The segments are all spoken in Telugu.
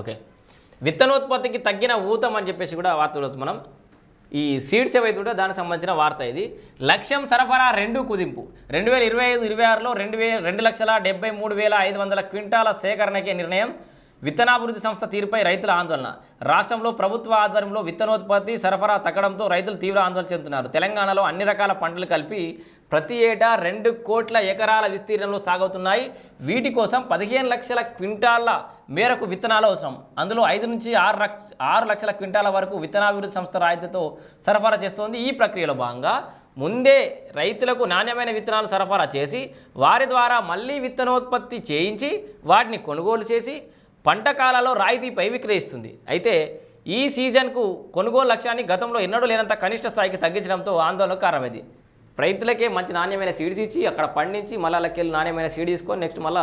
ఓకే. విత్తనోత్పత్తికి తగ్గిన ఊతం అని చెప్పేసి కూడా వార్త చూడవచ్చు మనం ఈ సీడ్స్ ఏవైతే ఉంటే దానికి సంబంధించిన వార్త ఇది. లక్ష్యం సరఫరా రెండు కుదింపు. రెండు వేల ఇరవై ఐదు ఇరవై ఆరులో రెండు వేల రెండు లక్షల డెబ్బై మూడు వేల ఐదు వందల క్వింటాల సేకరణకే నిర్ణయం. విత్తనాభివృద్ధి సంస్థ తీరుపై రైతుల ఆందోళన. రాష్ట్రంలో ప్రభుత్వ ఆధ్వర్యంలో విత్తనోత్పత్తి సరఫరా తగ్గడంతో రైతులు తీవ్ర ఆందోళన చెందుతున్నారు. తెలంగాణలో అన్ని రకాల పంటలు కలిపి ప్రతి ఏటా రెండు కోట్ల ఎకరాల విస్తీర్ణంలో సాగుతున్నాయి వీటి కోసం పదిహేను లక్షల క్వింటాల మేరకు విత్తనాలు అవసరం. అందులో ఐదు నుంచి ఆరు లక్ష ఆరు లక్షల క్వింటాల వరకు విత్తనాభివృద్ధి సంస్థ రాయితీతో సరఫరా చేస్తోంది. ఈ ప్రక్రియలో భాగంగా ముందే రైతులకు నాణ్యమైన విత్తనాలు సరఫరా చేసి వారి ద్వారా మళ్ళీ విత్తనోత్పత్తి చేయించి వాటిని కొనుగోలు చేసి పంట కాలాల్లో రాయితీపై విక్రయిస్తుంది. అయితే ఈ సీజన్కు కొనుగోలు లక్ష్యాన్ని గతంలో ఎన్నడూ లేనంత కనిష్ట స్థాయికి తగ్గించడంతో ఆందోళనకు కారణమైంది. రైతులకే మంచి నాణ్యమైన సీడ్స్ ఇచ్చి అక్కడ పండించి మళ్ళీ వాళ్ళకెళ్ళి నాణ్యమైన సీడ్ తీసుకొని నెక్స్ట్ మళ్ళీ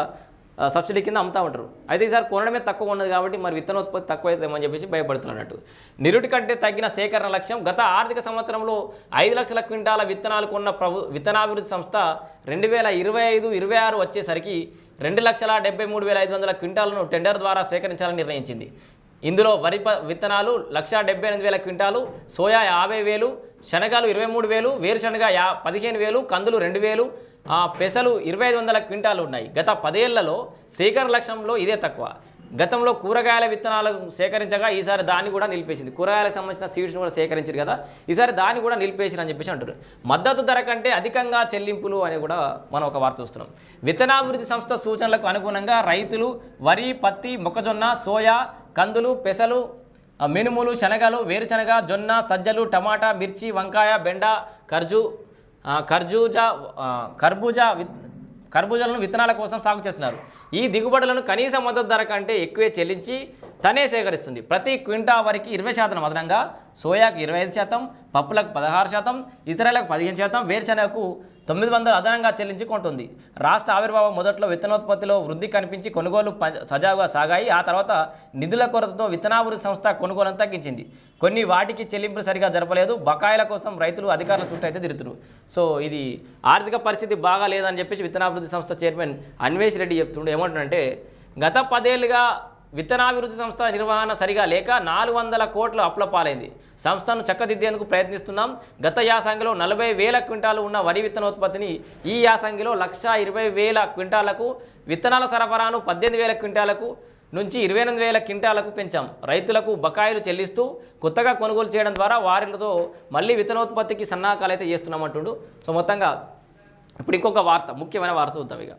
సబ్సిడీ కింద అమ్ముతా ఉంటారు. అయితే ఈసారి కొనడమే తక్కువ ఉన్నది కాబట్టి మరి విత్తనోత్పత్తి తక్కువ అవుతుందేమని చెప్పేసి భయపడుతున్నట్టు నిరుటి కంటే తగ్గిన సేకరణ లక్ష్యం గత ఆర్థిక సంవత్సరంలో ఐదు లక్షల క్వింటాల విత్తనాలు కొన్న ప్రభు విత్తనాభివృద్ధి సంస్థ రెండు వేల ఇరవై ఐదు ఇరవై ఆరు వచ్చేసరికి రెండు లక్షల డెబ్బై మూడు వేల ఐదు వందల క్వింటాలను టెండర్ ద్వారా సేకరించాలని నిర్ణయించింది. ఇందులో వరి ప విత్తనాలు లక్ష డెబ్బై ఎనిమిది వేల క్వింటాలు సోయా యాభై వేలు శనగలు ఇరవై మూడు వేలు వేరుశనగ యా పదిహేను వేలు కందులు రెండు వేలు పెసలు ఇరవై ఐదు వందల క్వింటాలు ఉన్నాయి. గత పదేళ్ళలో సేకరణ లక్ష్యంలో ఇదే తక్కువ. గతంలో కూరగాయల విత్తనాలు సేకరించగా ఈసారి దాన్ని కూడా నిలిపేసింది. కూరగాయలకు సంబంధించిన సీడ్స్ని కూడా సేకరించారు కదా. ఈసారి దాన్ని కూడా నిలిపేసింది అని చెప్పేసి అంటారు మద్దతు ధర కంటే అధికంగా చెల్లింపులు అని కూడా మనం ఒక వార్త చూస్తున్నాం. విత్తనాభివృద్ధి సంస్థ సూచనలకు అనుగుణంగా రైతులు వరి పత్తి మొక్కజొన్న సోయా కందులు పెసలు మినుములు శనగలు వేరుశనగ జొన్న సజ్జలు టమాటా మిర్చి వంకాయ బెండ ఖర్జూ ఆ, ఖర్జూజా కర్బూజా విత్ కర్బూజాలను విత్తనాల కోసం సాగు చేస్తున్నారు. ఈ దిగుబడులను కనీస మద్దతు ధర కంటే ఎక్కువే చెల్లించి తనే సేకరిస్తుంది. ప్రతి క్వింటా వరకు ఇరవై శాతం అదనంగా సోయాకు ఇరవై ఐదు శాతం పప్పులకు పదహారు శాతం ఇతరులకు పదిహేను శాతం వేరుశనగకు తొమ్మిది వందలు అదనంగా చెల్లించి కొంటుంది. రాష్ట్ర ఆవిర్భావం మొదట్లో విత్తనోత్పత్తిలో వృద్ధి కనిపించి కొనుగోలు ప- సజావుగా సాగాయి. ఆ తర్వాత నిధుల కొరతతో విత్తనాభివృద్ధి సంస్థ కొనుగోలను తగ్గించింది. కొన్ని వాటికి చెల్లింపులు సరిగా జరపలేదు. బకాయిల కోసం రైతులు అధికారుల చుట్టూ అయితే తిరుగుతున్నారు సో ఇది ఆర్థిక పరిస్థితి బాగా లేదని చెప్పేసి విత్తనాభివృద్ధి సంస్థ చైర్మన్ అన్వేష్ రెడ్డి చెప్తుండే. ఏమంటుండంటే గత పదేళ్ళుగా విత్తనాభివృద్ధి సంస్థ నిర్వహణ సరిగా లేక నాలుగు వందల కోట్ల అప్పుల పాలైంది. సంస్థను చక్కదిద్దేందుకు ప్రయత్నిస్తున్నాం. గత యాసంగిలో నలభై వేల క్వింటాలు ఉన్న వరి విత్తనోత్పత్తిని ఈ యాసంగిలో లక్ష ఇరవై వేల క్వింటాలకు విత్తనాల సరఫరాను పద్దెనిమిది వేల క్వింటాలకు నుంచి ఇరవై ఎనిమిది వేల క్వింటాలకు పెంచాం. రైతులకు బకాయిలు చెల్లిస్తూ కొత్తగా కొనుగోలు చేయడం ద్వారా వారితో మళ్ళీ విత్తనోత్పత్తికి సన్నాహకాలు అయితే చేస్తున్నామంటుండు సో మొత్తంగా ఇప్పుడు ఇంకొక వార్త ముఖ్యమైన వార్త చూద్దాం ఇక.